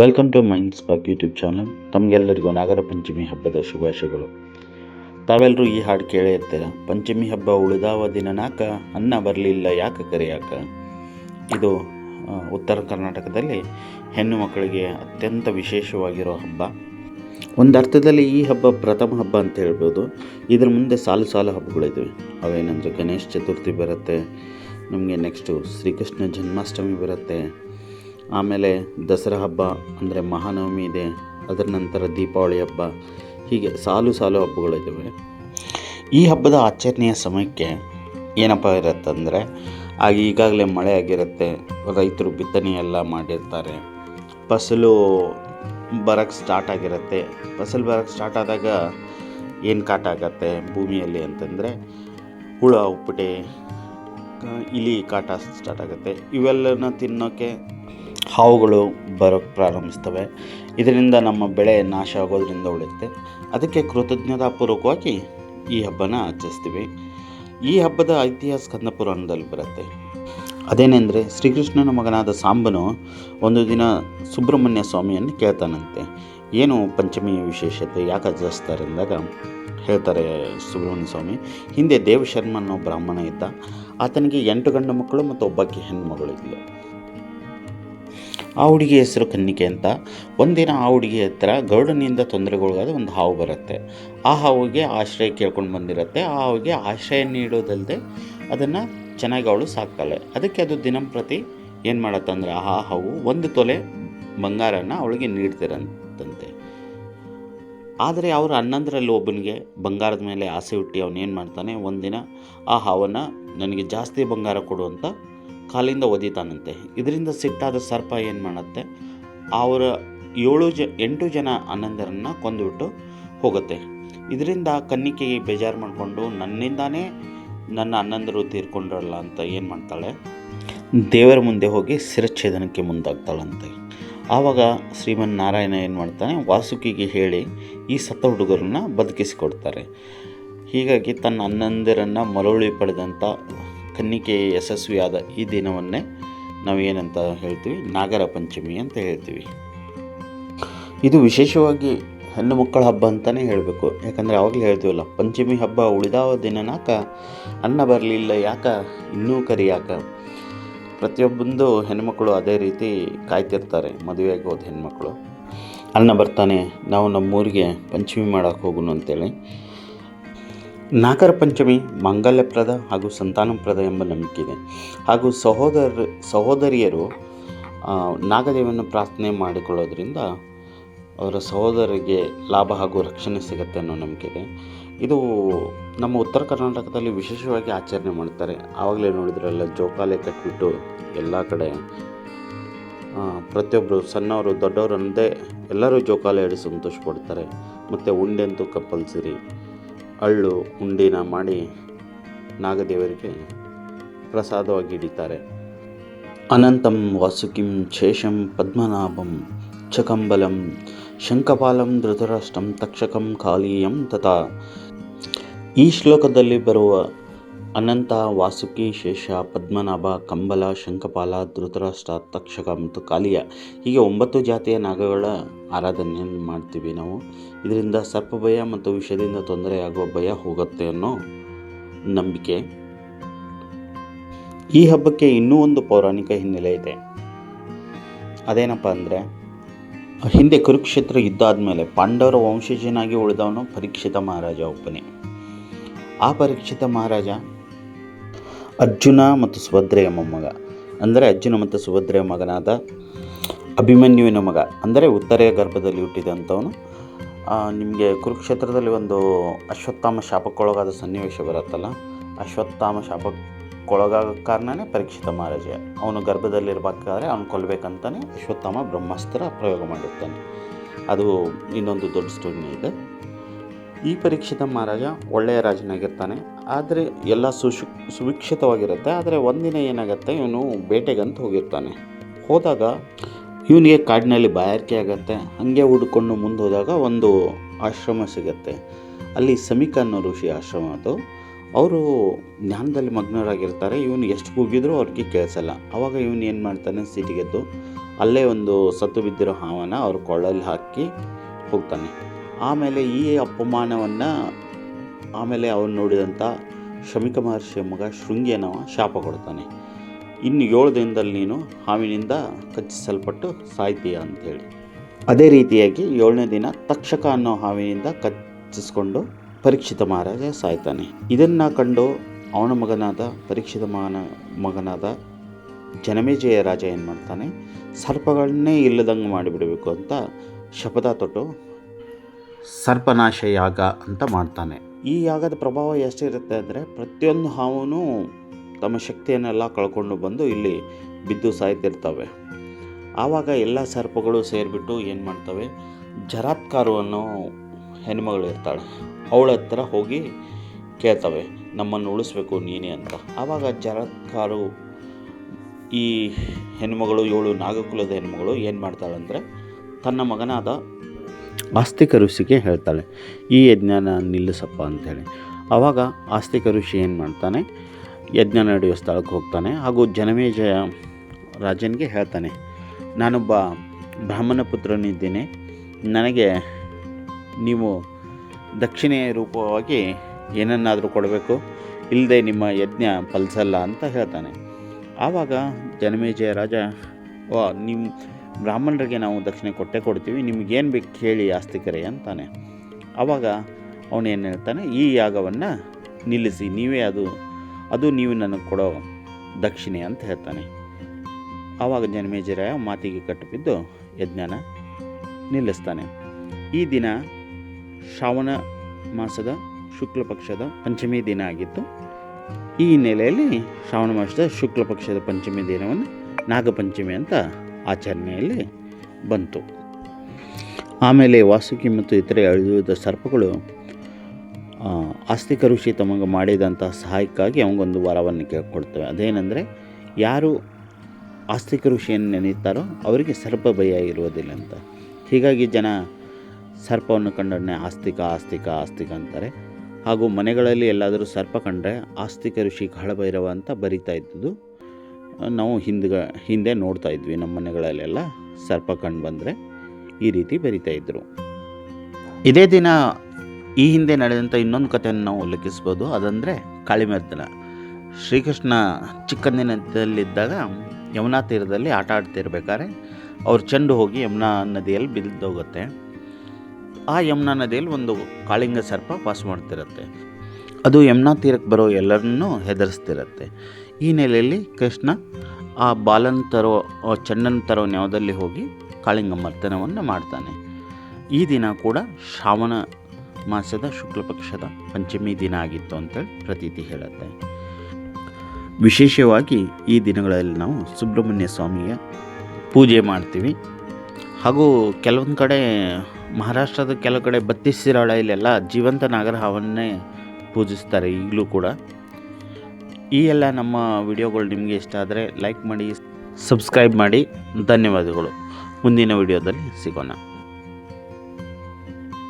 Welcome to minds bug YouTube channel ತಮಗೆಲ್ಲರಿಗೂ ನಾಗರ ಪಂಚಮಿ ಹಬ್ಬದ ಶುಭಾಶಯಗಳು. ತಾವೆಲ್ಲರೂ ಈ ಹಾಡು ಕೇಳೇ ಇರ್ತೀರ? ಪಂಚಮಿ ಹಬ್ಬ ಉಳಿದಾವ ದಿನ ನಾಕ, ಅನ್ನ ಬರಲಿಲ್ಲ ಯಾಕೆ ಕರೆಯಾಕ ಇದು ಉತ್ತರ ಕರ್ನಾಟಕದಲ್ಲಿ ಹೆಣ್ಣು ಮಕ್ಕಳಿಗೆ ಅತ್ಯಂತ ವಿಶೇಷವಾಗಿರೋ ಹಬ್ಬ. ಒಂದು ಅರ್ಥದಲ್ಲಿ ಈ ಹಬ್ಬ ಪ್ರಥಮ ಹಬ್ಬ ಅಂತ ಹೇಳ್ಬೋದು. ಇದ್ರ ಮುಂದೆ ಸಾಲು ಸಾಲು ಹಬ್ಬಗಳಿದ್ದಾವೆ ಅವೇನಂದ್ರೆ ಗಣೇಶ ಚತುರ್ಥಿ ಬರುತ್ತೆ, ನಮಗೆ ನೆಕ್ಸ್ಟು ಶ್ರೀಕೃಷ್ಣ ಜನ್ಮಾಷ್ಟಮಿ ಬರುತ್ತೆ ಆಮೇಲೆ ದಸರಾ ಹಬ್ಬ ಅಂದರೆ ಮಹಾನವಮಿ ಇದೆ, ಅದರ ನಂತರ ದೀಪಾವಳಿ ಹಬ್ಬ, ಹೀಗೆ ಸಾಲು ಸಾಲು ಹಬ್ಬಗಳಿದ್ದಾವೆ ಈ ಹಬ್ಬದ ಆಚರಣೆಯ ಸಮಯಕ್ಕೆ ಏನಪ್ಪ ಇರುತ್ತಂದರೆ, ಆಗ ಈಗಾಗಲೇ ಮಳೆ ಆಗಿರುತ್ತೆ, ರೈತರು ಬಿತ್ತನೆ ಎಲ್ಲ ಮಾಡಿರ್ತಾರೆ. ಫಸಲು ಬರೋಕ್ಕೆ ಸ್ಟಾರ್ಟ್ ಆಗಿರುತ್ತೆ. ಫಸಲು ಬರೋಕ್ಕೆ ಸ್ಟಾರ್ಟ್ ಆದಾಗ ಏನು ಕಾಟ ಆಗತ್ತೆ ಭೂಮಿಯಲ್ಲಿ ಅಂತಂದರೆ, ಹುಳ, ಉಪ್ಪಟೆ ಇಲಿ ಕಾಟ ಸ್ಟಾರ್ಟ್ ಆಗುತ್ತೆ. ಇವೆಲ್ಲನ ತಿನ್ನೋಕ್ಕೆ ಹಾವುಗಳು ಬರೋಕ್ಕೆ ಪ್ರಾರಂಭಿಸ್ತವೆ. ಇದರಿಂದ ನಮ್ಮ ಬೆಳೆ ನಾಶ ಆಗೋದರಿಂದ ಉಳಿಯುತ್ತೆ. ಅದಕ್ಕೆ ಕೃತಜ್ಞತಾಪೂರ್ವಕವಾಗಿ ಈ ಹಬ್ಬನ ಆಚರಿಸ್ತೀವಿ. ಈ ಹಬ್ಬದ ಐತಿಹಾಸ ಸ್ಕಂದ ಪುರಾಣದಲ್ಲಿ ಬರುತ್ತೆ. ಅದೇನೆಂದರೆ ಶ್ರೀಕೃಷ್ಣನ ಮಗನಾದ ಸಾಂಬನು ಒಂದು ದಿನ ಸುಬ್ರಹ್ಮಣ್ಯ ಸ್ವಾಮಿಯನ್ನು ಕೇಳ್ತಾನಂತೆ. ಏನು ಪಂಚಮಿಯ ವಿಶೇಷತೆ, ಯಾಕೆ ಆಚರಿಸ್ತಾರೆ ಅಂದಾಗ ಹೇಳ್ತಾರೆ ಸುಬ್ರಹ್ಮಣ್ಯ ಸ್ವಾಮಿ, ಹಿಂದೆ ದೇವಶರ್ಮ ಅನ್ನೋ ಬ್ರಾಹ್ಮಣ ಇದ್ದ. ಆತನಿಗೆ ಎಂಟು ಗಂಡು ಮಕ್ಕಳು ಮತ್ತು ಒಬ್ಬಾಕಿ ಹೆಣ್ಮಗಳು ಇದ್ಲು. ಆ ಹುಡುಗಿ ಹೆಸರು ಕನ್ನಿಕೆ ಅಂತ. ಒಂದಿನ ಆ ಹುಡುಗಿ ಹತ್ರ ಗರುಡನಿಂದ ತೊಂದರೆಗೊಳಗಾದ ಒಂದು ಹಾವು ಬರುತ್ತೆ. ಆ ಹಾವಿಗೆ ಆಶ್ರಯ ಕೇಳ್ಕೊಂಡು ಬಂದಿರುತ್ತೆ. ಆ ಹಾವಿಗೆ ಆಶ್ರಯ ನೀಡೋದಲ್ಲದೆ ಅದನ್ನು ಚೆನ್ನಾಗಿ ಅವಳು ಸಾಕ್ತಾಳೆ. ಅದಕ್ಕೆ ಅದು ದಿನಂಪ್ರತಿ ಏನು ಮಾಡತ್ತಂದ್ರೆ ಆ ಹಾವು ಒಂದು ತೊಲೆ ಬಂಗಾರನ ಅವಳಿಗೆ ನೀಡ್ತಿರಂತಂತೆ. ಆದರೆ ಅವರ ಹನ್ನೊಂದರಲ್ಲಿ ಒಬ್ಬನಿಗೆ ಬಂಗಾರದ ಮೇಲೆ ಆಸೆ ಹುಟ್ಟಿ ಅವನೇನು ಮಾಡ್ತಾನೆ, ಒಂದಿನ ಆ ಹಾವನ್ನು ನನಗೆ ಜಾಸ್ತಿ ಬಂಗಾರ ಕೊಡು ಅಂತ ಕಾಲಿಂದ ಒದಿತಾನಂತೆ. ಇದರಿಂದ ಸಿಟ್ಟಾದ ಸರ್ಪ ಏನು ಮಾಡುತ್ತೆ? ಅವರ ಏಳು ಜ, ಎಂಟು ಜನ ಅಣ್ಣಂದರನ್ನು ಕೊಂದುಬಿಟ್ಟು ಹೋಗುತ್ತೆ. ಇದರಿಂದ ಕನ್ನಿಕೆಗೆ ಬೇಜಾರು ಮಾಡಿಕೊಂಡು ನನ್ನಿಂದಾನೇ ನನ್ನ ಅಣ್ಣಂದರು ತೀರ್ಕೊಂಡ್ರಲ್ಲ ಅಂತ ಏನು ಮಾಡ್ತಾಳೆ? ದೇವರ ಮುಂದೆ ಹೋಗಿ ಶಿರಚ್ಛೇದನಕ್ಕೆ ಮುಂದಾಗ್ತಾಳಂತೆ. ಆವಾಗ ಶ್ರೀಮನ್ ನಾರಾಯಣ ಏನು ಮಾಡ್ತಾನೆ? ವಾಸುಕಿಗೆ ಹೇಳಿ ಈ ಸತ್ತ ಹುಡುಗರನ್ನ ಬದುಕಿಸಿಕೊಡ್ತಾರೆ. ಹೀಗಾಗಿ ತನ್ನ ಅನ್ನಂದಿರನ್ನು ಮರಳಿ ಪಡೆದಂಥ ಕನ್ನಿಕೆ ಯಶಸ್ವಿಯಾದ ಈ ದಿನವನ್ನೇ ನಾವು ಏನಂತ ಹೇಳ್ತೀವಿ? ನಾಗರ ಪಂಚಮಿ ಅಂತ ಹೇಳ್ತೀವಿ. ಇದು ವಿಶೇಷವಾಗಿ ಹೆಣ್ಣು ಮಕ್ಕಳ ಹಬ್ಬ ಅಂತಲೇ ಹೇಳಬೇಕು. ಯಾಕಂದರೆ ಆವಾಗಲೇ ಹೇಳ್ತೀವಲ್ಲ, ಪಂಚಮಿ ಹಬ್ಬ ಉಳಿದಾವ ದಿನನಾಕ ಅನ್ನ ಬರಲಿಲ್ಲ ಯಾಕ? ಇನ್ನೂ ಕರಿಯಾಕ. ಪ್ರತಿಯೊಬ್ಬಂದು ಹೆಣ್ಮಕ್ಳು ಅದೇ ರೀತಿ ಕಾಯ್ತಿರ್ತಾರೆ, ಮದುವೆಗೆ ಹೋದ ಹೆಣ್ಮಕ್ಳು ಅನ್ನ ಬರ್ತಾನೆ, ನಾವು ನಮ್ಮೂರಿಗೆ ಪಂಚಮಿ ಮಾಡೋಕ್ಕೆ ಹೋಗುನು ಅಂತೇಳಿ. ನಾಗರ ಪಂಚಮಿ ಮಾಂಗಲ್ಯಪ್ರದ ಹಾಗೂ ಸಂತಾನಪ್ರದ ಎಂಬ ನಂಬಿಕೆ ಇದೆ. ಹಾಗೂ ಸಹೋದರ, ಸಹೋದರಿಯರು ನಾಗದೇವನ ಪ್ರಾರ್ಥನೆ ಮಾಡಿಕೊಳ್ಳೋದ್ರಿಂದ ಅವರ ಸಹೋದರಿಗೆ ಲಾಭ ಹಾಗೂ ರಕ್ಷಣೆ ಸಿಗುತ್ತೆ ಅನ್ನೋ ನಂಬಿಕೆ ಇದೆ. ಇದು ನಮ್ಮ ಉತ್ತರ ಕರ್ನಾಟಕದಲ್ಲಿ ವಿಶೇಷವಾಗಿ ಆಚರಣೆ ಮಾಡ್ತಾರೆ. ಆವಾಗಲೇ ನೋಡಿದ್ರಲ್ಲ, ಜೋಕಾಲೆ ಕಟ್ಬಿಟ್ಟು ಎಲ್ಲ ಕಡೆ ಪ್ರತಿಯೊಬ್ಬರು ಸಣ್ಣವರು, ದೊಡ್ಡವರು ಅಂದೇ ಎಲ್ಲರೂ ಜೋಕಾಲೆ ಆಡಿ ಸಂತೋಷ ಪಡ್ತಾರೆ. ಮತ್ತು ಉಂಡೆ ಅಂತೂ ಕಂಪಲ್ಸರಿ ಅಳ್ಳು ಉಂಡಿನ ಮಾಡಿ ನಾಗದೇವರಿಗೆ ಪ್ರಸಾದವಾಗಿ ಹಿಡಿತಾರೆ ಅನಂತಂ ವಾಸುಕಿಂ ಶೇಷಂ ಪದ್ಮನಾಭಂ ಚಕಂಬಲಂ ಶಂಖಪಾಲಂ ಧೃತರಾಷ್ಟ್ರಂ ತಕ್ಷಕಂ ಖಾಲಿಯಂ ತಥಾ. ಈ ಶ್ಲೋಕದಲ್ಲಿ ಬರುವ ಅನಂತ, ವಾಸುಕಿ, ಶೇಷ, ಪದ್ಮನಾಭ, ಕಂಬಲ, ಶಂಖಪಾಲ, ಧೃತರಾಷ್ಟ್ರ, ತಕ್ಷಕ ಮತ್ತು ಕಾಲಿಯ ಹೀಗೆ ಒಂಬತ್ತು ಜಾತಿಯ ನಾಗಗಳ ಆರಾಧನೆಯನ್ನು ಮಾಡ್ತೀವಿ ನಾವು. ಇದರಿಂದ ಸರ್ಪ ಭಯ ಮತ್ತು ವಿಷದಿಂದ ತೊಂದರೆಯಾಗುವ ಭಯ ಹೋಗುತ್ತೆ ಅನ್ನೋ ನಂಬಿಕೆ. ಈ ಹಬ್ಬಕ್ಕೆ ಇನ್ನೂ ಒಂದು ಪೌರಾಣಿಕ ಹಿನ್ನೆಲೆ ಇದೆ. ಅದೇನಪ್ಪ ಅಂದರೆ, ಹಿಂದೆ ಕುರುಕ್ಷೇತ್ರ ಯುದ್ಧ ಆದಮೇಲೆ ಪಾಂಡವರ ವಂಶಜನಾಗಿ ಉಳಿದವನು ಪರೀಕ್ಷಿತ ಮಹಾರಾಜ ಒಬ್ಬನೇ. ಆ ಪರೀಕ್ಷಿತ ಮಹಾರಾಜ ಅರ್ಜುನ ಮತ್ತು ಸುಭದ್ರೆಯ ಮೊಮ್ಮಗ. ಅಂದರೆ ಅರ್ಜುನ ಮತ್ತು ಸುಭದ್ರೆಯ ಮಗನಾದ ಅಭಿಮನ್ಯುವಿನ ಮಗ. ಅಂದರೆ ಉತ್ತರೆಯ ಗರ್ಭದಲ್ಲಿ ಹುಟ್ಟಿದಂಥವನು. ನಿಮಗೆ ಕುರುಕ್ಷೇತ್ರದಲ್ಲಿ ಒಂದು ಅಶ್ವತ್ಥಾಮ ಶಾಪಕ್ಕೊಳಗಾದ ಸನ್ನಿವೇಶ ಬರುತ್ತಲ್ಲ, ಅಶ್ವತ್ಥಾಮ ಶಾಪಕ್ಕೊಳಗಾಗ ಕಾರಣನೇ ಪರೀಕ್ಷಿತ ಮಹಾರಾಜ. ಅವನು ಗರ್ಭದಲ್ಲಿರಬೇಕಾದ್ರೆ ಅವನು ಕೊಲ್ಲಬೇಕಂತಾನೆ ಅಶ್ವತ್ಥಾಮ ಬ್ರಹ್ಮಾಸ್ತ್ರ ಪ್ರಯೋಗ ಮಾಡಿರ್ತಾನೆ. ಅದು ಇನ್ನೊಂದು ದೊಡ್ಡ ಸ್ಟೋರಿನೇ ಇದೆ. ಈ ಪರೀಕ್ಷಿತ ಮಹಾರಾಜ ಒಳ್ಳೆಯ ರಾಜನಾಗಿರ್ತಾನೆ. ಆದರೆ ಎಲ್ಲ ಸುಶು, ಸುಭಿಕ್ಷಿತವಾಗಿರುತ್ತೆ. ಆದರೆ ಒಂದಿನ ಏನಾಗುತ್ತೆ, ಇವನು ಬೇಟೆಗಂತ ಹೋಗಿರ್ತಾನೆ. ಹೋದಾಗ ಇವನಿಗೆ ಕಾಡಿನಲ್ಲಿ ಬಾಯಾರಿಕೆ ಆಗುತ್ತೆ. ಹಂಗೆ ಹುಡ್ಕೊಂಡು ಮುಂದೆ ಹೋದಾಗ ಒಂದು ಆಶ್ರಮ ಸಿಗುತ್ತೆ. ಅಲ್ಲಿ ಸಮಿಕ ಅನ್ನೋ ಋಷಿ ಆಶ್ರಮ ಅದು. ಅವರು ಜ್ಞಾನದಲ್ಲಿ ಮಗ್ನರಾಗಿರ್ತಾರೆ. ಇವನು ಎಷ್ಟು ಕೂಗಿದ್ರೂ ಅವ್ರಿಗೆ ಕೇಳಿಸಲ್ಲ. ಆವಾಗ ಇವನು ಏನು ಮಾಡ್ತಾನೆ, ಸಿಟಿಗೆದ್ದು ಅಲ್ಲೇ ಒಂದು ಸತ್ತು ಬಿದ್ದಿರೋ ಹಾವನ ಅವ್ರ ಕೊಳ್ಳಲ್ಲಿ ಹಾಕಿ ಹೋಗ್ತಾನೆ. ಆಮೇಲೆ ಈ ಅಪಮಾನವನ್ನು ಆಮೇಲೆ ಅವನು ನೋಡಿದಂಥ ಶಮಿಕ ಮಹರ್ಷಿಯ ಮಗ ಶೃಂಗಿಯನವ ಶಾಪ ಕೊಡ್ತಾನೆ. ಇನ್ನು ಏಳು ದಿನದಲ್ಲಿ ನೀನು ಹಾವಿನಿಂದ ಕಚ್ಚಿಸಲ್ಪಟ್ಟು ಸಾಯ್ತೀಯ ಅಂಥೇಳಿ ಅದೇ ರೀತಿಯಾಗಿ ಏಳನೇ ದಿನ ತಕ್ಷಕ ಅನ್ನೋ ಹಾವಿನಿಂದ ಕಚ್ಚಿಸ್ಕೊಂಡು ಪರೀಕ್ಷಿತ ಮಹಾರಾಜ ಸಾಯ್ತಾನೆ. ಇದನ್ನು ಕಂಡು ಅವನ ಮಗನಾದ ಪರೀಕ್ಷಿತ ಮಗನ ಮಗನಾದ ಜನಮೇಜಯ ರಾಜ ಏನು ಮಾಡ್ತಾನೆ ಸರ್ಪಗಳನ್ನೇ ಇಲ್ಲದಂಗೆ ಮಾಡಿಬಿಡಬೇಕು ಅಂತ ಶಪಥ ತೊಟ್ಟು ಸರ್ಪನಾಶ ಯಾಗ ಅಂತ ಮಾಡ್ತಾನೆ. ಈ ಯಾಗದ ಪ್ರಭಾವ ಎಷ್ಟಿರುತ್ತೆ ಅಂದರೆ ಪ್ರತಿಯೊಂದು ಹಾವು ತಮ್ಮ ಶಕ್ತಿಯನ್ನೆಲ್ಲ ಕಳ್ಕೊಂಡು ಬಂದು ಇಲ್ಲಿ ಬಿದ್ದು ಸಾಯ್ತಿರ್ತವೆ. ಆವಾಗ ಎಲ್ಲ ಸರ್ಪಗಳು ಸೇರಿಬಿಟ್ಟು ಏನು ಮಾಡ್ತವೆ? ಜರಾತ್ಕಾರು ಅನ್ನೋ ಹೆಣ್ಮಗಳು ಇರ್ತಾಳೆ. ಅವಳ ಹತ್ರ ಹೋಗಿ ಕೇಳ್ತವೆ, ನಮ್ಮನ್ನು ಉಳಿಸ್ಬೇಕು ನೀನೇ ಅಂತ. ಆವಾಗ ಜರಾತ್ಕಾರು ಈ ಹೆಣ್ಮಗಳು, ಏಳು ನಾಗಕುಲದ ಹೆಣ್ಮಗಳು ಏನು ಮಾಡ್ತಾಳೆ ಅಂದರೆ ತನ್ನ ಮಗನಾದ ಆಸ್ತಿಕ ಋಷಿಗೆ ಹೇಳ್ತಾಳೆ, ಈ ಯಜ್ಞನ ನಿಲ್ಲಿಸಪ್ಪ ಅಂಥೇಳಿ. ಆವಾಗ ಆಸ್ತಿಕ ಋಷಿ ಏನು ಮಾಡ್ತಾನೆ ಯಜ್ಞ ನಡೆಯೋ ಸ್ಥಳಕ್ಕೆ ಹೋಗ್ತಾನೆ ಹಾಗೂ ಜನಮೇಜಯ ರಾಜನಿಗೆ ಹೇಳ್ತಾನೆ, ನಾನೊಬ್ಬ ಬ್ರಾಹ್ಮಣ ಪುತ್ರನಿದ್ದೇನೆ, ನನಗೆ ನೀವು ದಕ್ಷಿಣೆಯ ರೂಪವಾಗಿ ಏನನ್ನಾದರೂ ಕೊಡಬೇಕು ಇಲ್ಲದೆ ನಿಮ್ಮ ಯಜ್ಞ ಫಲಿಸಲ್ಲ ಅಂತ ಹೇಳ್ತಾನೆ. ಆವಾಗ ಜನಮೇಜಯ ರಾಜ ನಿಮ್ಮ ಬ್ರಾಹ್ಮಣರಿಗೆ ನಾವು ದಕ್ಷಿಣೆ ಕೊಟ್ಟೆ ಕೊಡ್ತೀವಿ. ನಿಮಗೇನು ಬೇಕು ಕೇಳಿ ಆಸ್ತಿಕರೇ ಅಂತಾನೆ. ಆವಾಗ ಅವನೇನು ಹೇಳ್ತಾನೆ, ಈ ಯಾಗವನ್ನು ನಿಲ್ಲಿಸಿ, ನೀವೇ ಅದು ಅದು ನೀವು ನನಗೆ ಕೊಡೋ ದಕ್ಷಿಣೆ ಅಂತ ಹೇಳ್ತಾನೆ. ಆವಾಗ ಜನಮೇಜರಾಯ ಮಾತಿಗೆ ಕಟ್ಟಿಬಿದ್ದು ಯಜ್ಞಾನ ನಿಲ್ಲಿಸ್ತಾನೆ. ಈ ದಿನ ಶ್ರಾವಣ ಮಾಸದ ಶುಕ್ಲ ಪಕ್ಷದ ಪಂಚಮಿ ದಿನ ಆಗಿತ್ತು. ಈ ಹಿನ್ನೆಲೆಯಲ್ಲಿ ಶ್ರಾವಣ ಮಾಸದ ಶುಕ್ಲ ಪಕ್ಷದ ಪಂಚಮಿ ದಿನವನ್ನು ನಾಗಪಂಚಮಿ ಅಂತ ಆಚರಣೆಯಲ್ಲಿ ಬಂತು. ಆಮೇಲೆ ವಾಸುಕಿ ಮತ್ತು ಇತರೆ ಅಳಿದ ಸರ್ಪಗಳು ಆಸ್ತಿಕ ಋಷಿ ತಮಗೆ ಮಾಡಿದಂಥ ಸಹಾಯಕ್ಕಾಗಿ ಅವನಿಗೊಂದು ವರವನ್ನು ಕೇಳ್ಕೊಡ್ತವೆ ಅದೇನೆಂದರೆ, ಯಾರು ಆಸ್ತಿಕ ಋಷಿಯನ್ನು ನೆನೆಯುತ್ತಾರೋ ಅವರಿಗೆ ಸರ್ಪ ಭಯ ಇರುವುದಿಲ್ಲ ಅಂತ. ಹೀಗಾಗಿ ಜನ ಸರ್ಪವನ್ನು ಕಂಡೊಡನೆ ಆಸ್ತಿಕ ಆಸ್ತಿಕ ಆಸ್ತಿಕ ಅಂತಾರೆ. ಹಾಗೂ ಮನೆಗಳಲ್ಲಿ ಎಲ್ಲಾದರೂ ಸರ್ಪ ಕಂಡರೆ ಆಸ್ತಿಕ ಋಷಿ ಕಾಳಭೈರವ ಅಂತ ಬರಿತಾ ಇದ್ದದ್ದು ನಾವು ಹಿಂದ್ಗ, ಹಿಂದೆ ನೋಡ್ತಾ ಇದ್ವಿ ನಮ್ಮ ಮನೆಗಳಲ್ಲೆಲ್ಲ ಸರ್ಪ ಕಂಡು ಬಂದರೆ ಈ ರೀತಿ ಇದ್ದರು ಇದೇ ದಿನ ಈ ಹಿಂದೆ ನಡೆದಂಥ ಇನ್ನೊಂದು ಕಥೆಯನ್ನು ನಾವು ಉಲ್ಲೇಖಿಸ್ಬೋದು. ಅದಂದರೆ ಕಾಳಿಮರ್ದನ ಶ್ರೀಕೃಷ್ಣ ಚಿಕ್ಕಂದಿನದಲ್ಲಿದ್ದಾಗ ಯಮುನಾ ತೀರದಲ್ಲಿ ಆಟ ಆಡ್ತಿರ್ಬೇಕಾದ್ರೆ ಅವ್ರ ಚೆಂಡು ಹೋಗಿ ಯಮುನಾ ನದಿಯಲ್ಲಿ ಬಿದ್ದೋಗುತ್ತೆ. ಆ ಯಮುನಾ ನದಿಯಲ್ಲಿ ಒಂದು ಕಾಳಿಂಗ ಸರ್ಪ ಪಾಸ್ ಮಾಡ್ತಿರುತ್ತೆ. ಅದು ಯಮುನಾ ತೀರಕ್ಕೆ ಬರೋ ಎಲ್ಲರನ್ನೂ ಹೆದರಿಸ್ತಿರುತ್ತೆ. ಈ ನೆಲೆಯಲ್ಲಿ ಕೃಷ್ಣ ಆ ಬಾಲನ್ ತರೋ ಚಂಡನ್ ತರೋ ನೆವದಲ್ಲಿ ಹೋಗಿ ಕಾಳಿಂಗ ಮರ್ದನವನ್ನು ಮಾಡ್ತಾನೆ. ಈ ದಿನ ಕೂಡ ಶ್ರಾವಣ ಮಾಸದ ಶುಕ್ಲಪಕ್ಷದ ಪಂಚಮಿ ದಿನ ಆಗಿತ್ತು ಅಂತೇಳಿ ಪ್ರತೀತಿ ಹೇಳುತ್ತೆ. ವಿಶೇಷವಾಗಿ ಈ ದಿನಗಳಲ್ಲಿ ನಾವು ಸುಬ್ರಹ್ಮಣ್ಯ ಸ್ವಾಮಿಯ ಪೂಜೆ ಮಾಡ್ತೀವಿ. ಹಾಗೂ ಕೆಲವೊಂದು ಕಡೆ ಮಹಾರಾಷ್ಟ್ರದ ಕೆಲವು ಕಡೆ ಬತ್ತಿಸಿರಾಳೆಯಲ್ಲೆಲ್ಲ ಜೀವಂತ ನಾಗರಹಾವನ್ನೇ ಪೂಜಿಸ್ತಾರೆ ಈಗಲೂ ಕೂಡ. ಈ ಎಲ್ಲ ನಮ್ಮ ವಿಡಿಯೋಗಳು ನಿಮಗೆ ಇಷ್ಟ ಆದರೆ ಲೈಕ್ ಮಾಡಿ ಸಬ್ಸ್ಕ್ರೈಬ್ ಮಾಡಿ. ಧನ್ಯವಾದಗಳು. ಮುಂದಿನ ವಿಡಿಯೋದಲ್ಲಿ ಸಿಗೋಣ.